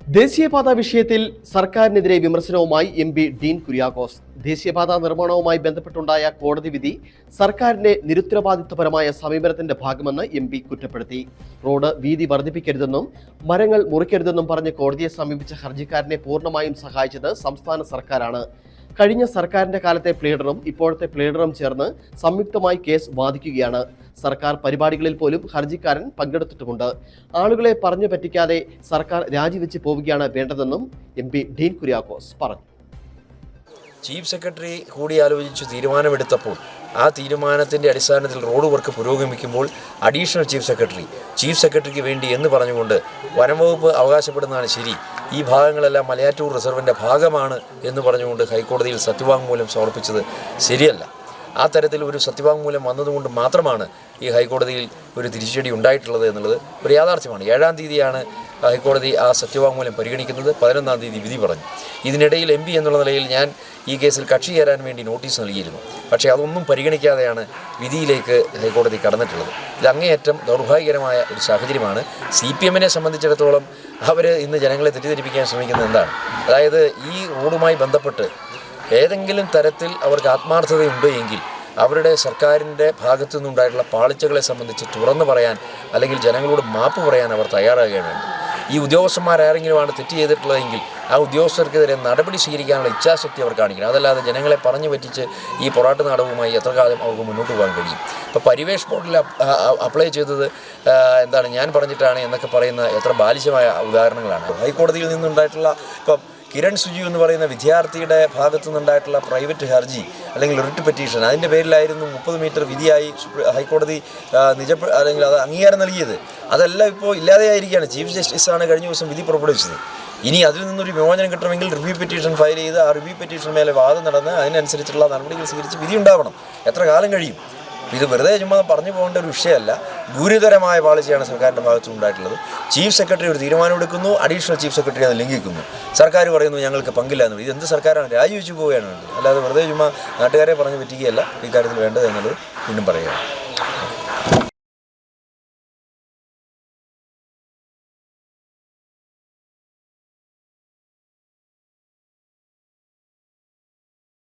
ദേശീയപാത വിഷയത്തിൽ സർക്കാരിനെതിരെ വിമർശനവുമായി എം പി ഡീൻ കുര്യാക്കോസ്. ദേശീയപാത നിർമ്മാണവുമായി ബന്ധപ്പെട്ടുണ്ടായ കോടതി വിധി സർക്കാരിന്റെ നിരുത്തരവാദിത്വപരമായ സമീപനത്തിന്റെ ഭാഗമെന്ന് എം പി കുറ്റപ്പെടുത്തി. റോഡ് വീതി വർദ്ധിപ്പിക്കരുതെന്നും മരങ്ങൾ മുറിക്കരുതെന്നും പറഞ്ഞ് കോടതിയെ സമീപിച്ച ഹർജിക്കാരനെ പൂർണമായും സഹായിച്ചത് സംസ്ഥാന സർക്കാരാണ്. കഴിഞ്ഞ സർക്കാരിന്റെ കാലത്തെ പ്ലീഡറും ഇപ്പോഴത്തെ പ്ലീഡറും ചേർന്ന് സംയുക്തമായി കേസ് വാദിക്കുകയാണ്. സർക്കാർ പരിപാടികളിൽ പോലും ഹർജിക്കാരൻ പങ്കെടുത്തിട്ടുമുണ്ട്. ആളുകളെ പറഞ്ഞു പറ്റിക്കാതെ സർക്കാർ രാജിവെച്ച് പോവുകയാണ് വേണ്ടതെന്നും എം പി ഡീൻ കുര്യാക്കോസ് പറഞ്ഞു. ചീഫ് സെക്രട്ടറി കൂടിയാലോചിച്ച് തീരുമാനമെടുത്തപ്പോൾ ആ തീരുമാനത്തിന്റെ അടിസ്ഥാനത്തിൽ റോഡ് വർക്ക് പുരോഗമിക്കുമ്പോൾ അഡീഷണൽ ചീഫ് സെക്രട്ടറി ചീഫ് സെക്രട്ടറിക്ക് വേണ്ടി എന്ന് പറഞ്ഞുകൊണ്ട് വനംവകുപ്പ് അവകാശപ്പെടുന്നതാണ് ശരി. ഈ ഭാഗങ്ങളെല്ലാം മലയാറ്റൂർ റിസർവിന്റെ ഭാഗമാണ് എന്ന് പറഞ്ഞുകൊണ്ട് ഹൈക്കോടതിയിൽ സത്യവാങ്മൂലം സമർപ്പിച്ചത് ശരിയല്ല. ആ തരത്തിൽ ഒരു സത്യവാങ്മൂലം വന്നതുകൊണ്ട് മാത്രമാണ് ഈ ഹൈക്കോടതിയിൽ ഒരു തിരിച്ചടി ഉണ്ടായിട്ടുള്ളത് എന്നുള്ളത് ഒരു യാഥാർത്ഥ്യമാണ്. ഏഴാം തീയതിയാണ് ഹൈക്കോടതി ആ സത്യവാങ്മൂലം പരിഗണിക്കുന്നത്. പതിനൊന്നാം തീയതി വിധി പറഞ്ഞു. ഇതിനിടയിൽ എം പി എന്നുള്ള നിലയിൽ ഞാൻ ഈ കേസിൽ കക്ഷി ചേരാൻ വേണ്ടി നോട്ടീസ് നൽകിയിരുന്നു. പക്ഷേ അതൊന്നും പരിഗണിക്കാതെയാണ് വിധിയിലേക്ക് ഹൈക്കോടതി കടന്നിട്ടുള്ളത്. ഇത് അങ്ങേയറ്റം ദൗർഭാഗ്യകരമായ ഒരു സാഹചര്യമാണ്. സി പി എമ്മിനെ സംബന്ധിച്ചിടത്തോളം അവർ ഇന്ന് ജനങ്ങളെ തെറ്റിദ്ധരിപ്പിക്കാൻ ശ്രമിക്കുന്നത് എന്താണ്? അതായത് ഈ റോഡുമായി ബന്ധപ്പെട്ട് ഏതെങ്കിലും തരത്തിൽ അവർക്ക് ആത്മാർത്ഥതയുണ്ട് എങ്കിൽ അവരുടെ സർക്കാരിന്റെ ഭാഗത്തു നിന്നുണ്ടായിട്ടുള്ള പാളിച്ചകളെ സംബന്ധിച്ച് തുറന്നു പറയാൻ അല്ലെങ്കിൽ ജനങ്ങളോട് മാപ്പ് പറയാൻ അവർ തയ്യാറാകുകയാണ്. വേണ്ടത് ഈ ഉദ്യോഗസ്ഥന്മാരാരെങ്കിലുമാണ് തെറ്റ് ചെയ്തിട്ടുള്ളതെങ്കിൽ ആ ഉദ്യോഗസ്ഥർക്കെതിരെ നടപടി സ്വീകരിക്കാനുള്ള ഇച്ഛാശക്തി അവർ കാണിക്കണം. അതല്ലാതെ ജനങ്ങളെ പറഞ്ഞു പറ്റിച്ച് ഈ പൊറാട്ട് നാടകവുമായി എത്ര കാലം അവർക്ക് മുന്നോട്ട് പോകാൻ കഴിയും. ഇപ്പോൾ പരിവേഷ് ബോർഡിൽ അപ്ലൈ ചെയ്തത് എന്താണ് ഞാൻ പറഞ്ഞിട്ടാണ് എന്നൊക്കെ പറയുന്ന എത്ര ബാലിശമായ ഉദാഹരണങ്ങളാണ്. ഹൈക്കോടതിയിൽ നിന്നുണ്ടായിട്ടുള്ള ഇപ്പം കിരൺ സുജു എന്ന് പറയുന്ന വിദ്യാർത്ഥിയുടെ ഭാഗത്തു നിന്നുണ്ടായിട്ടുള്ള പ്രൈവറ്റ് ഹർജി അല്ലെങ്കിൽ റിട്ട് പെറ്റീഷൻ അതിന്റെ പേരിലായിരുന്നു മുപ്പത് മീറ്റർ വിധിയായി ഹൈക്കോടതി നിജ അല്ലെങ്കിൽ അത് അംഗീകാരം നൽകിയത്. അതെല്ലാം ഇപ്പോൾ ഇല്ലാതെയായിരിക്കുകയാണ്. ചീഫ് ജസ്റ്റിസാണ് കഴിഞ്ഞ ദിവസം വിധി പുറപ്പെടുവിച്ചത്. ഇനി അതിൽ നിന്നൊരു വിമോചനം കിട്ടണമെങ്കിൽ റിവ്യൂ പെറ്റീഷൻ ഫയൽ ചെയ്ത് ആ റിവ്യൂ പെറ്റീഷൻ മേലെ വാദം നടന്ന് അതിനനുസരിച്ചുള്ള നടപടികൾ സ്വീകരിച്ച് വിധി ഉണ്ടാവണം. എത്ര കാലം കഴിയും? ഇത് വെറുതെ ചുമ്മാ പറഞ്ഞു പോകേണ്ട ഒരു വിഷയമല്ല. ഗുരുതരമായ പാളിച്ചയാണ് സർക്കാരിന്റെ ഭാഗത്തു ഉണ്ടായിട്ടുള്ളത്. ചീഫ് സെക്രട്ടറി ഒരു തീരുമാനമെടുക്കുന്നു അഡീഷണൽ ചീഫ് സെക്രട്ടറി അത് ലംഘിക്കുന്നു. സർക്കാർ പറയുന്നു ഞങ്ങൾക്ക് പങ്കില്ല എന്ന് ഇത് എന്ത് സർക്കാരാണ്? രാജിവെച്ച് പോവുകയാണ് അല്ലാതെ വെറുതെ ചുമ്മാ നാട്ടുകാരെ പറഞ്ഞു പറ്റുകയല്ല ഇക്കാര്യത്തിൽ വേണ്ടത് എന്നുള്ളത് വീണ്ടും പറയുകയാണ്.